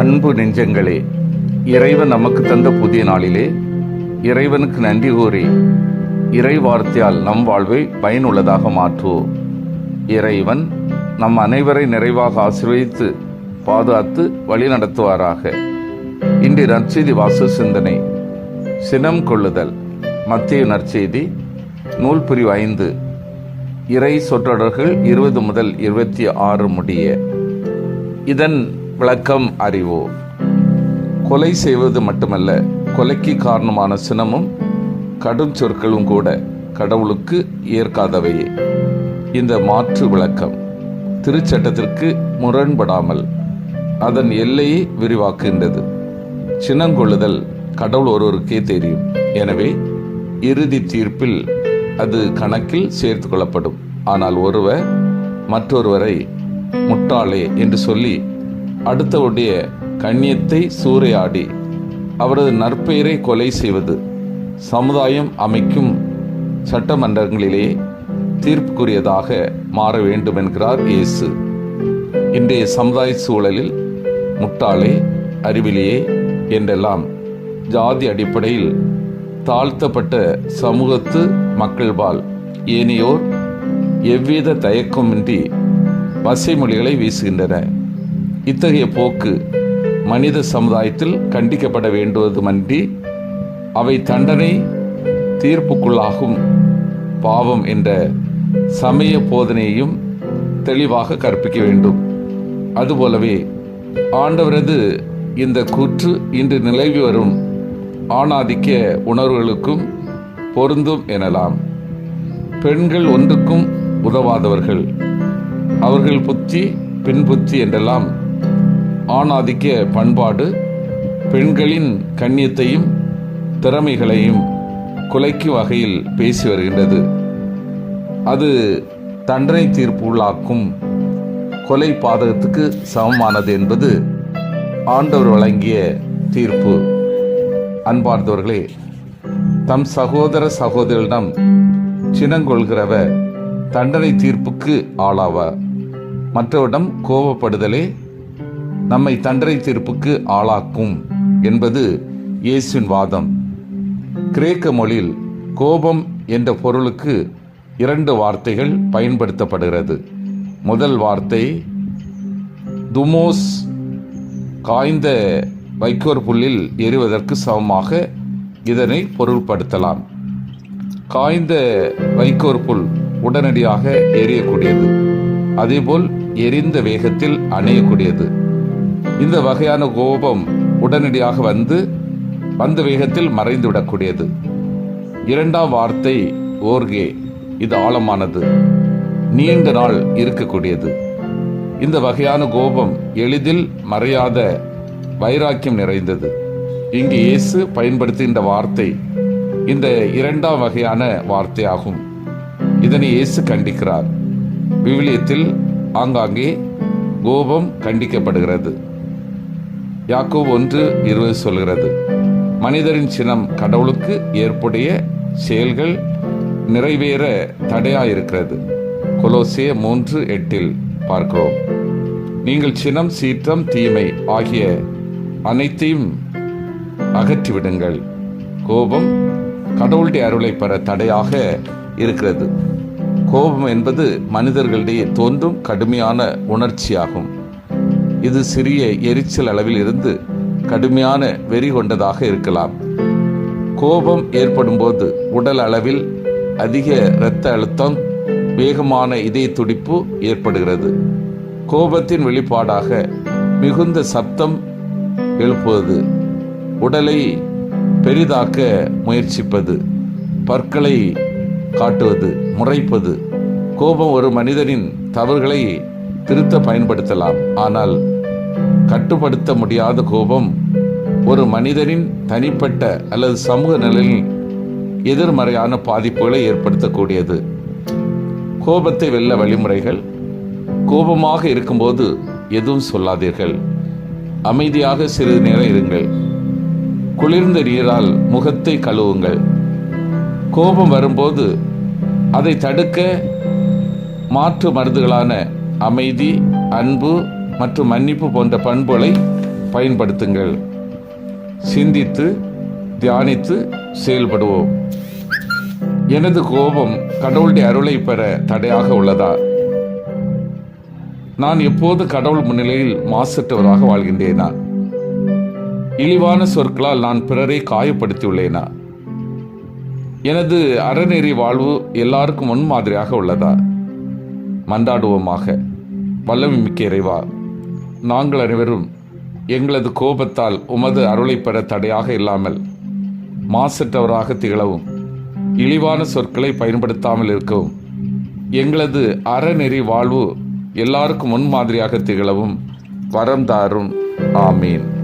அன்பு நெஞ்சங்களே இறைவன் நமக்கு தந்த புதிய நாளிலே இறைவனுக்கு நன்றி கூறி இறை வார்த்தையால் நம் வாழ்வை பயனுள்ளதாக மாற்றுவோம். இறைவன் நம் அனைவரை நிறைவாக ஆசீர்வதித்து பாதுகாத்து வழி நடத்துவாராக இன்று நற்செய்தி வாசு சிந்தனை சினம் கொள்ளுதல் மத்திய நற்செய்தி நூல் பிரிவு ஐந்து. இறை சொற்றொடர்கள் இருபது முதல் இருபத்தி ஆறு முடிய. இதன் விளக்கம் அறிவோம் கொலை செய்வது மட்டுமல்ல கொலைக்கு காரணமான சினமும் கடும் சொற்களும் கூட கடவுளுக்கு ஏற்காதவையே இந்த மாற்று விளக்கம் திருச்சட்டத்திற்கு முரண்படாமல் அதன் எல்லையை விரிவாக்குகின்றது. சினங்கொள்ளுதல் கடவுள் ஒருவருக்கே தெரியும். எனவே இறுதி தீர்ப்பில் அது கணக்கில் சேர்த்து கொள்ளப்படும். ஆனால் ஒருவர் மற்றொருவரை முட்டாளே என்று சொல்லி அடுத்தவருடைய கண்ணியத்தை சூறையாடி அவரது நற்பெயரை கொலை செய்வது சமுதாயம் அமைக்கும் சட்டமன்றங்களிலே தீர்ப்புக்குரியதாக மாற வேண்டும் என்கிறார் இயேசு. இன்றைய சமுதாய சூழலில் முட்டாளே அறிவிலியே என்றெல்லாம் ஜாதி அடிப்படையில் தாழ்த்தப்பட்ட சமூகத்து மக்கள்பால் ஏனையோர் எவ்வித தயக்கமின்றி வசைமொழிகளை வீசுகின்றன இத்தகைய போக்கு மனித சமுதாயத்தில் கண்டிக்கப்பட வேண்டுவதுமன்றி அவை தண்டனை தீர்ப்புக்குள்ளாகும் பாவம் என்ற சமய போதனையையும் தெளிவாக கற்பிக்க வேண்டும். அதுபோலவே ஆண்டவரது இந்த கூற்று இன்று நிலவி வரும் ஆணாதிக்க உணர்வுகளுக்கும் பொருந்தும் எனலாம். பெண்கள் ஒன்றுக்கும் உதவாதவர்கள். அவர்கள் புத்தி பெண் புத்தி என்றெல்லாம் ஆணாதிக்க பண்பாடு பெண்களின் கண்ணியத்தையும் திறமைகளையும் குலைக்கும் வகையில் பேசி வருகின்றது. அது தண்டனை தீர்ப்பு உள்ளாக்கும் கொலை பாதகத்துக்கு சமமானது என்பது ஆண்டவர் வழங்கிய தீர்ப்பு. அன்பார்ந்தவர்களே தம் சகோதர சகோதரிடம் சினங்கொள்கிறவர் தண்டனை தீர்ப்புக்கு ஆளாவார் மற்றவரிடம் கோபப்படுதலே நம்மை தண்டனை தீர்ப்புக்கு ஆளாக்கும் என்பது இயேசுவின் வாதம். கிரேக்க மொழியில் கோபம் என்ற பொருளுக்கு இரண்டு வார்த்தைகள் பயன்படுத்தப்படுகிறது. முதல் வார்த்தை துமோஸ் காய்ந்த வைக்கோர் புல்லில் எறிவதற்கு சமமாக இதனை பொருள்படுத்தலாம். காய்ந்த வைக்கோர் புல் உடனடியாக எரியக்கூடியது. அதேபோல் எரிந்த வேகத்தில் அணையக்கூடியது. இந்த வகையான கோபம் உடனடியாக வந்து வந்த வேகத்தில் மறைந்து விடக்கூடியது இரண்டாம் வார்த்தை ஓர்கே இது ஆழமானது நீண்ட நாள் இருக்கக்கூடியது. இந்த வகையான கோபம் எளிதில் மறையாத வைராக்கியம் நிறைந்தது. இங்கு இயேசு பயன்படுத்துகின்ற வார்த்தை இந்த இரண்டாம் வகையான வார்த்தையாகும் இதனை இயேசு கண்டிக்கிறார். விவிலியத்தில் ஆங்காங்கே கோபம் கண்டிக்கப்படுகிறது. யாக்கோ ஒன்று இருபது சொல்கிறது. மனிதரின் சினம் கடவுளுக்கு ஏற்புடைய செயல்கள் நிறைவேற தடையாயிருக்கிறது. கொலோசிய மூன்று எட்டில் பார்க்கிறோம். நீங்கள் சினம் சீற்றம் தீமை ஆகிய அனைத்தையும் அகற்றிவிடுங்கள். கோபம் கடவுளுடைய அருளை பெற தடையாக இருக்கிறது. கோபம் என்பது மனிதர்களிடையே தோன்றும் கடுமையான உணர்ச்சியாகும். இது சிறிய எரிச்சல் அளவில் இருந்து கடுமையான வெறி கொண்டதாக இருக்கலாம். கோபம் ஏற்படும் போது உடல் அளவில் அதிக இரத்த அழுத்தம் வேகமான இதய துடிப்பு ஏற்படுகிறது. கோபத்தின் வெளிப்பாடாக மிகுந்த சப்தம் எழுப்புவது உடலை பெரிதாக்க முயற்சிப்பது பற்களை காட்டுவது முறைப்பது. கோபம் ஒரு மனிதனின் தவறுகளை திருத்த பயன்படுத்தலாம். ஆனால் கட்டுப்படுத்த முடியாத கோபம் ஒரு மனிதனின் தனிப்பட்ட அல்லது சமூக நிலையில் எதிர்மறையான பாதிப்புகளை ஏற்படுத்தக்கூடியது. கோபத்தை வெல்ல வழிமுறைகள் கோபமாக இருக்கும்போது எதுவும் சொல்லாதீர்கள். அமைதியாக சிறிது நேரம் இருங்கள். குளிர்ந்த நீரால் முகத்தை கழுவுங்கள். கோபம் வரும்போது அதை தடுக்க மாற்று மருந்துகளான அமைதி அன்பு மற்றும் மன்னிப்பு போன்ற பண்புகளை பயன்படுத்துங்கள். சிந்தித்து தியானித்து செயல்படுவோம். எனது கோபம் கடவுளுடைய அருளை பெற தடையாக உள்ளதா? நான் எப்போது கடவுள் முன்னிலையில் மாசற்றவராக வாழ்கின்றேனா? இழிவான சொற்களால் நான் பிறரை காயப்படுத்தியுள்ளேனா? எனது அறநெறி வாழ்வு எல்லாருக்கும் முன்மாதிரியாக உள்ளதா? மன்றாடுவோமாக. வல்லமை மிக்க இறைவா நாங்கள் அனைவரும் எங்களது கோபத்தால் உமது அருளை பெற தடையாக இல்லாமல் மாசற்றவராக திகழவும் இழிவான சொற்களை பயன்படுத்தாமல் இருக்கவும் எங்களது அறநெறி வாழ்வு எல்லாருக்கும் முன்மாதிரியாக திகழவும் வரம் தாரும். ஆமீன்.